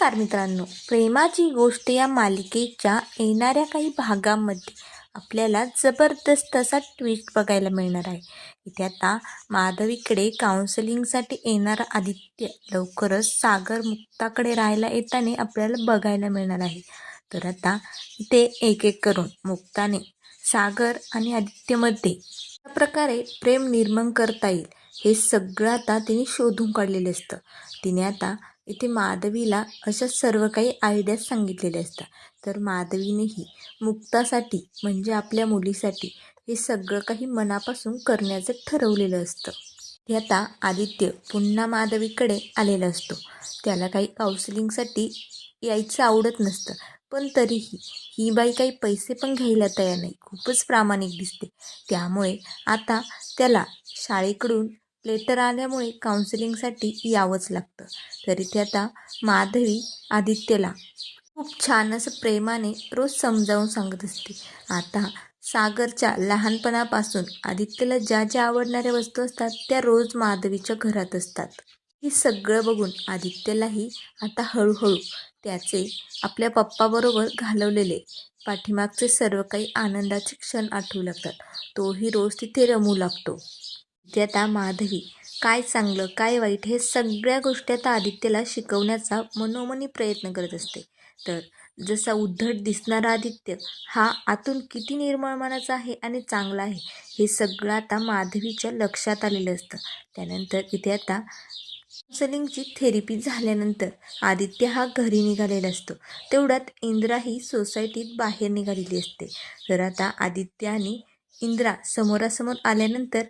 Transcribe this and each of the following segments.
नमस्कार मित्रांनो. प्रेमाची गोष्ट या मालिकेच्या येणाऱ्या काही भागांमध्ये आपल्याला जबरदस्त असा ट्विस्ट बघायला मिळणार आहे. इथे आता माधवीकडे काउन्सिलिंगसाठी येणारा आदित्य लवकरच सागर मुक्ताकडे राहायला येताना आपल्याला बघायला मिळणार आहे. तर आता इथे एक एक करून मुक्ताने सागर आणि आदित्यमध्ये कशा प्रकारे प्रेम निर्माण करता येईल हे सगळं आता तिने शोधून काढलेलं असतं. तिने आता इथे माधवीला अशा सर्व काही आयडियाज सांगितलेले असतात. तर माधवीनेही मुक्तासाठी म्हणजे आपल्या मुलीसाठी हे सगळं काही मनापासून करण्याचं ठरवलेलं असतं. हे आता आदित्य पुन्हा माधवीकडे आलेला असतो. त्याला काही काउन्सिलिंगसाठी यायचं आवडत नसतं. पण तरीही ही बाई काही पैसे पण घ्यायला तयार नाही. खूपच प्रामाणिक दिसते. त्यामुळे आता त्याला शाळेकडून लेटर आल्यामुळे काउन्सिलिंगसाठी यावंच लागतं. तरी ते आता माधवी आदित्यला खूप छान असं प्रेमाने रोज समजावून सांगत असते. आता सागरच्या लहानपणापासून आदित्यला ज्या ज्या आवडणाऱ्या वस्तू असतात त्या रोज माधवीच्या घरात असतात. हे सगळं बघून आदित्यलाही आता हळूहळू त्याचे आपल्या पप्पाबरोबर घालवलेले पाठीमागचे सर्व काही आनंदाचे क्षण आठवू लागतात. तोही रोज तिथे रमू लागतो. ते आता माधवी. काय चांगलं काय वाईट हे सगळ्या गोष्टी आता आदित्यला शिकवण्याचा मनोमनी प्रयत्न करत असते. तर जसा उद्धट दिसणारा आदित्य हा आतून किती निर्मळ मनाचा आहे आणि चांगला आहे हे सगळं आता माधवीच्या लक्षात आलेलं असतं. त्यानंतर इथे आता काउन्सलिंगची थेरपी झाल्यानंतर आदित्य हा घरी निघालेला असतो. तेवढ्यात इंद्रा ही सोसायटीत बाहेर निघालेली असते. तर आता आदित्य आणि इंद्रा समोरासमोर आल्यानंतर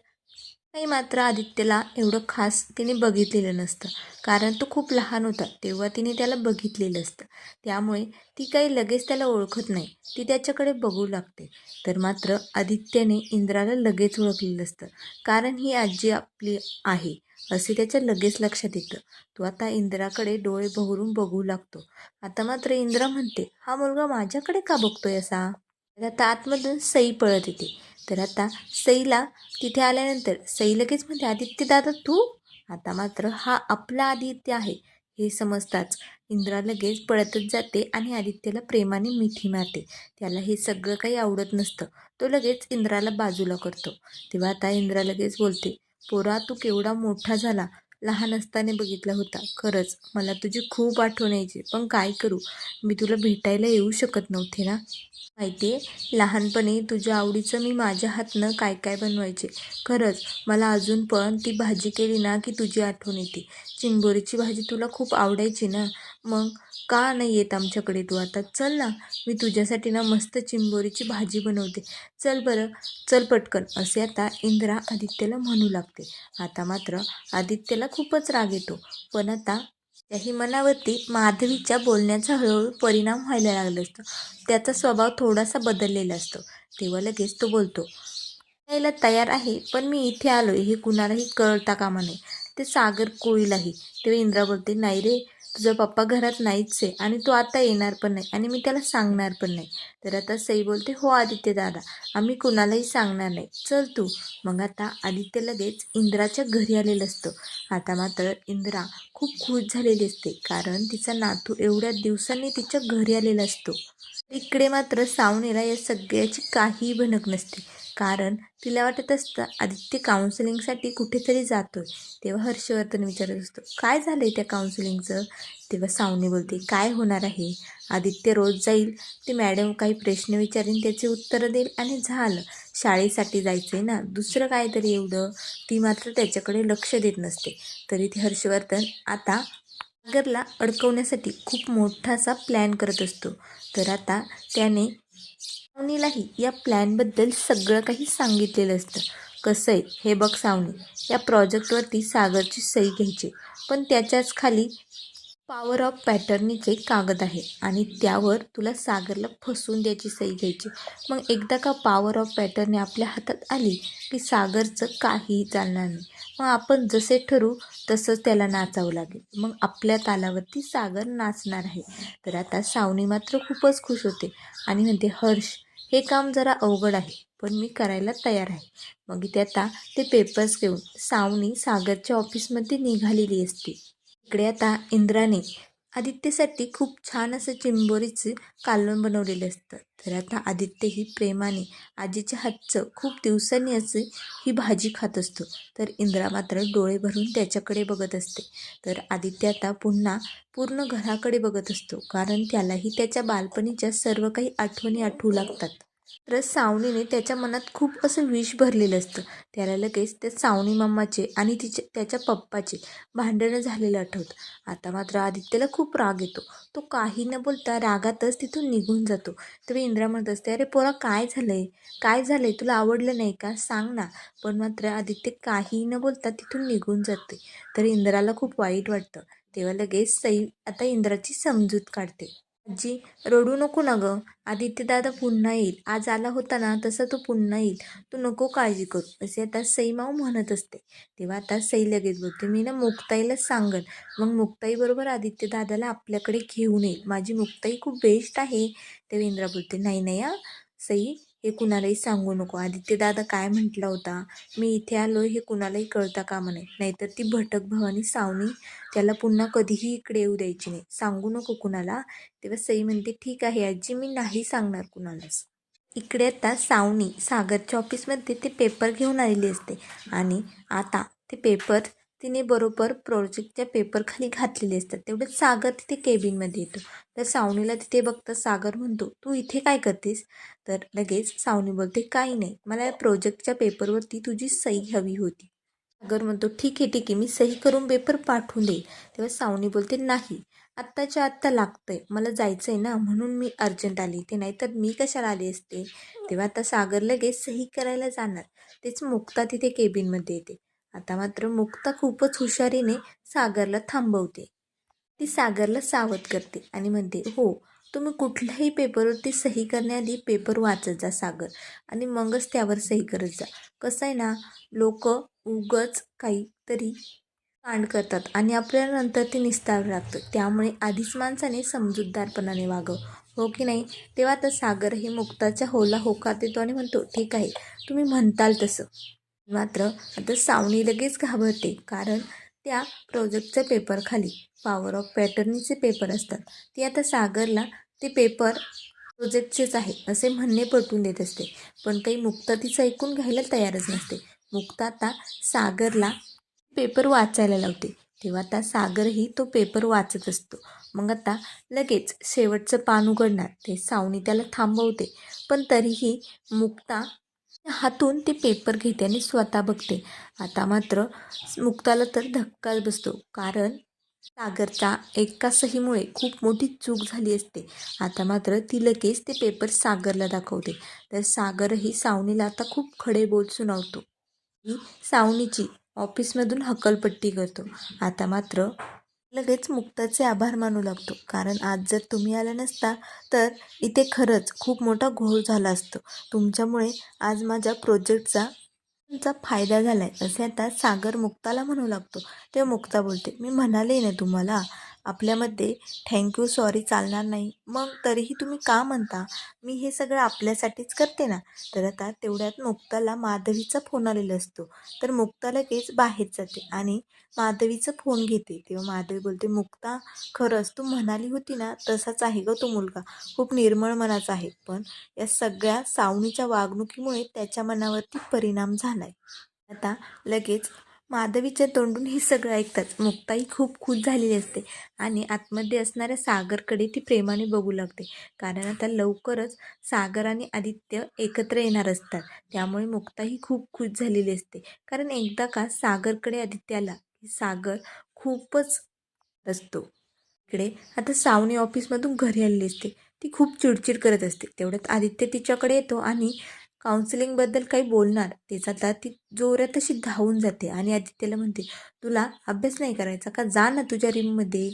नाही मात्र आदित्यला एवढं खास तिने बघितलेलं नसतं. कारण तो खूप लहान होता तेव्हा तिने त्याला बघितलेलं असतं. त्यामुळे ती काही लगेच त्याला ओळखत नाही. ती त्याच्याकडे बघू लागते. तर मात्र आदित्यने इंद्राला लगेच ओळखलेलं असतं. कारण ही आजी आपली आहे असे त्याच्या लगेच लक्षात येतं. तो आता इंद्राकडे डोळे बहरून बघू लागतो. आता मात्र इंद्रा म्हणते हा मुलगा माझ्याकडे का बघतोय असा? आता आतमधून सई पळत येते. तर आता सईला तिथे आल्यानंतर सई लगेच म्हणते आदित्य दादा तू? आता मात्र हा आपला आदित्य आहे हे समजताच इंद्रा लगेच पळतच जाते आणि आदित्यला प्रेमाने मिठी मारते. त्याला हे सगळं काही आवडत नसतं. तो लगेच इंद्राला बाजूला करतो. तेव्हा आता इंद्रा लगेच बोलते पोरा तू केवढा मोठा झाला. लहान असताना बघितला होता. खरंच मला तुझी खूप आठवण यायची. पण काय करू? मी तुला भेटायला येऊ शकत नव्हते ना? माहिती आहे लहानपणी तुझ्या आवडीचं मी माझ्या हातनं काय काय बनवायचे? खरंच मला अजून पण ती भाजी केली ना की तुझी आठवण येते. चिंबोरीची भाजी तुला खूप आवडायची ना? मग? का नाही येत आमच्याकडे तू आता? चल ना मी तुझ्यासाठी ना मस्त चिंबोरीची भाजी बनवते. चल बरं चल पटकन असे आता इंद्रा आदित्यला म्हणू लागते. आता मात्र आदित्यला खूपच राग येतो. पण आता त्याही मनावरती माधवीच्या बोलण्याचा हळूहळू परिणाम व्हायला लागला असतो. त्याचा स्वभाव थोडासा बदललेला असतो. तेव्हा लगेच तो बोलतो यायला तयार आहे पण मी इथे आलो हे कुणालाही कळता कामा नये. ते सागर कोळीलाही. तेव्हा इंद्रा बोलते नाही रे तुझा पप्पा घरात नाहीच आहे आणि तो आता येणार पण नाही आणि मी त्याला सांगणार पण नाही. तर आता सई बोलते हो आदित्य दादा आम्ही कुणालाही सांगणार नाही. चल तू. मग आता आदित्य लगेच इंद्राच्या घरी आलेलं असतं. आता मात्र इंद्रा खूप खुश झालेली असते कारण तिचा नातू एवढ्या दिवसांनी तिच्या घरी आलेला असतो. इकडे मात्र सावनेला या सगळ्याची काहीही भनक नसते. कारण तिला वाटत असतं आदित्य काउन्सिलिंगसाठी कुठेतरी जातो तेव्हा हर्षवर्धन विचारत असतो काय झालं आहे त्या काउन्सिलिंगचं तेव्हा सावनी बोलते काय होणार आहे? आदित्य रोज जाईल. ते मॅडम काही प्रश्न विचारेन त्याचे उत्तरं देईल आणि झालं. शाळेसाठी जायचं आहे ना दुसरं काहीतरी एवढं. ती मात्र त्याच्याकडे लक्ष देत नसते. तरी ती हर्षवर्धन आता सागरला अडकवण्यासाठी खूप मोठासा प्लॅन करत असतो. तर आता त्याने सावनीलाही या प्लॅनबद्दल सगळं काही सांगितलेलं असतं. कसं आहे? हे बघ सावनी या प्रोजेक्टवरती सागरची सही घ्यायची. पण त्याच्याच खाली पॉवर ऑफ पॅटर्नीचे कागद आहे आणि त्यावर तुला सागरला फसवून द्यायची सही घ्यायची. मग एकदा का पॉवर ऑफ पॅटर्नी आपल्या हातात आली की सागरचं काहीही चालणार नाही. मग आपण जसे ठरू तसंच त्याला नाचावं लागेल. मग आपल्या तालावरती सागर नाचणार आहे. तर आता सावनी मात्र खूपच खुश होते आणि म्हणते हर्ष हे काम जरा अवघड आहे पण मी करायला तयार आहे. मग इथे आता ते पेपर्स घेऊन सावनी सागरच्या ऑफिसमध्ये निघालेली असते. इकडे आता इंद्राने आदित्यसाठी खूप छान असं चिंबोरीचं कालवण बनवलेलं असतं तर आता आदित्य ही प्रेमाने आजीच्या हातचं खूप दिवसांनी असे ही भाजी खात असतो. तर इंद्रा मात्र डोळे भरून त्याच्याकडे बघत असते. तर आदित्य आता पुन्हा पूर्ण घराकडे बघत असतो. कारण त्यालाही त्याच्या बालपणीच्या सर्व काही आठवणी आठवू लागतात. तर सावनीने त्याच्या मनात खूप असं विष भरलेलं असतं. त्याला लगेच त्या सावनी मम्माचे आणि तिचे त्याच्या पप्पाचे भांडणं झालेलं आठवतं. आता मात्र आदित्यला खूप राग येतो. तो काही न बोलता रागातच तिथून निघून जातो. तेव्हा इंद्रा म्हणत असते अरे पोरा काय झालंय? काय झालंय? तुला आवडलं नाही का? सांग ना. पण मात्र आदित्य काही न बोलता तिथून निघून जाते. तर इंद्राला खूप वाईट वाटतं. तेव्हा लगेच सई आता इंद्राची समजूत काढते. आजी रडू नको ना गं. आदित्यदादा पुन्हा येईल. आज आला होता ना तसा तो पुन्हा येईल. तू नको काळजी करू. असे आता सई माऊ म्हणत असते. तेव्हा आता सई लगेच बोलते मी ना मुक्ताईलाच सांगन. मग मुक्ताईबरोबर आदित्यदादाला आपल्याकडे घेऊन येईल. माझी मुक्ताई खूप बेस्ट आहे. तेव्हा इंद्रा बोलते नाही नाही सई हे कुणालाही सांगू नको. आदित्य दादा काय म्हटला होता? मी इथे आलो हे कुणालाही कळता कामा नये. नाहीतर ती भटक भवानी सावनी त्याला पुन्हा कधीही इकडे येऊ द्यायची नाही. सांगू नको कुणाला. तेव्हा सई म्हणते ठीक आहे आजी मी नाही सांगणार कुणालाच. इकडे आता सावनी सागरच्या ऑफिसमध्ये ते पेपर घेऊन आलेली असते. आणि आता ते पेपर तिने बरोबर प्रोजेक्टच्या पेपरखाली घातलेले असतात. तेवढंच सागर तिथे केबिनमध्ये येतो. तर सावनीला तिथे बघता सागर म्हणतो तू इथे काय करतेस? तर लगेच सावनी बोलते काही नाही. मला या प्रोजेक्टच्या पेपरवरती तुझी सही हवी होती. सागर म्हणतो ठीक आहे ठीक आहे. मी सही करून पेपर पाठवून देईल तेव्हा सावनी बोलते नाही. आत्ताच्या आत्ता लागतंय. मला जायचं आहे ना. म्हणून मी अर्जंट आली ते नाही तर मी कशाला आली असते? तेव्हा आता सागर लगेच सही करायला जाणार. तेच मुक्ता तिथे केबिनमध्ये येते. आता मात्र मुक्ता खूपच हुशारीने सागरला थांबवते. ती सागरला सावध करते आणि म्हणते हो तुम्ही कुठल्याही पेपरवरती सही करण्याआधी पेपर वाचत जा सागर आणि मगच त्यावर सही करत जा. कसं आहे ना लोक उगच काहीतरी कांड करतात आणि आपल्याला नंतर ते निस्तावं लागतं. त्यामुळे आधीच माणसाने समजूतदारपणाने वागावं. हो की नाही? तेव्हा आता सागर हे मुक्ताच्या होला होकार देतो आणि म्हणतो ठीक आहे तुम्ही म्हणताल तसं. मात्र आता सावणी लगेच घाबरते कारण त्या प्रोजेक्टच्या पेपरखाली पॉवर ऑफ पॅटर्नीचे पेपर असतात. ती आता सागरला ते पेपर प्रोजेक्टचेच आहे असे म्हणणे पटवून देत असते. पण काही मुक्ता तिचं ऐकून घ्यायला तयारच नसते. मुक्ता आता सागरला पेपर वाचायला लावते. तेव्हा आता सागरही तो पेपर वाचत असतो. मग आता लगेच शेवटचं पान उघडणार. ते सावनी त्याला थांबवते. पण तरीही मुक्ता हातून ते पेपर घेते आणि स्वतः बघते. आता मात्र मुक्ताला तर धक्काच बसतो. कारण सागरच्या एका सहीमुळे खूप मोठी चूक झाली असते. आता मात्र ती लगेच ते पेपर सागरला दाखवते. तर सागरही सावनीला आता खूप खडे बोल सुनावतो. ही सावनीची ऑफिसमधून हकलपट्टी करतो. आता मात्र लगेच मुक्ताचे आभार मानू लागतो. कारण आज जर तुम्ही आला नसता तर इथे खरंच खूप मोठा घोळ झाला असतो. तुमच्यामुळे आज माझ्या प्रोजेक्टचा चा फायदा झाला आहे असे आता सागर मुक्ताला म्हणू लागतो. तेव्हा मुक्ता बोलते मी म्हणाले ना तुम्हाला आपल्यामध्ये थँक्यू सॉरी चालणार नाही. मग तरीही तुम्ही का म्हणता? मी हे सगळं आपल्यासाठीच करते ना? तर आता तेवढ्यात मुक्ताला माधवीचा फोन आलेला असतो. तर मुक्ता लगेच बाहेर जाते आणि माधवीचा फोन घेते. तेव्हा माधवी बोलते मुक्ता खरंच तू म्हणाली होती ना तसाच आहे ग तो मुलगा. खूप निर्मळ मनाचा आहे पण या सगळ्या सावणीच्या वागणुकीमुळे त्याच्या मनावरती परिणाम झाला आहे आता लगेच माधवीच्या तोंडून हे सगळं ऐकताच मुक्ताई खूप खुश झालेली असते आणि आतमध्ये असणाऱ्या सागरकडे ती प्रेमाने बघू लागते. कारण आता लवकरच सागर आणि आदित्य एकत्र येणार असतात. त्यामुळे मुक्ताही खूप खुश झालेली असते. कारण एकदा का सागरकडे आदित्याला सागर खूपच असतो. इकडे आता सावनी ऑफिसमधून घरी आलेली असते. ती खूप चिडचिड करत असते. तेवढ्यात आदित्य तिच्याकडे येतो आणि काउन्सिलिंगबद्दल काही बोलणार तिचा तर ती जोरात अशी धावून जाते आणि आदित्यला म्हणते तुला अभ्यास नाही करायचा का? जा ना तुझ्या रीममध्ये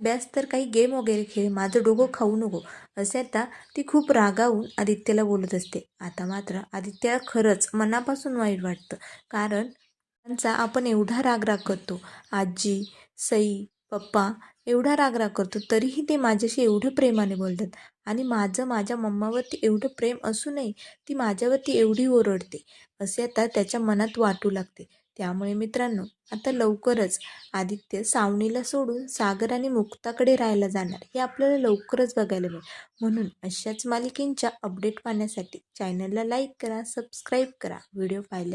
अभ्यास तर काही गेम वगैरे खेळ माझं डोकं खाऊ नको. असे आता ती खूप रागावून आदित्यला बोलत असते. आता मात्र आदित्यला खरंच मनापासून वाईट वाटतं. कारण त्यांचा आपण एवढा राग राग करतो. आजी सई पप्पा एवढा राग राग करतो तरीही ते माझ्याशी एवढं प्रेमाने बोलतात. आणि माझं माझ्या मम्मावरती एवढं प्रेम असूनही ती माझ्यावरती एवढी ओरडते. असे आता त्याच्या मनात वाटू लागते. त्यामुळे मित्रांनो आता लवकरच आदित्य सावणीला सोडून सागर आणि मुक्ताकडे राहायला जाणार. हे आपल्याला लवकरच बघायला मिळेल. म्हणून अशाच मालिकेंच्या अपडेट पाहण्यासाठी चॅनलला लाईक करा सबस्क्राईब करा. व्हिडिओ पाहिल्या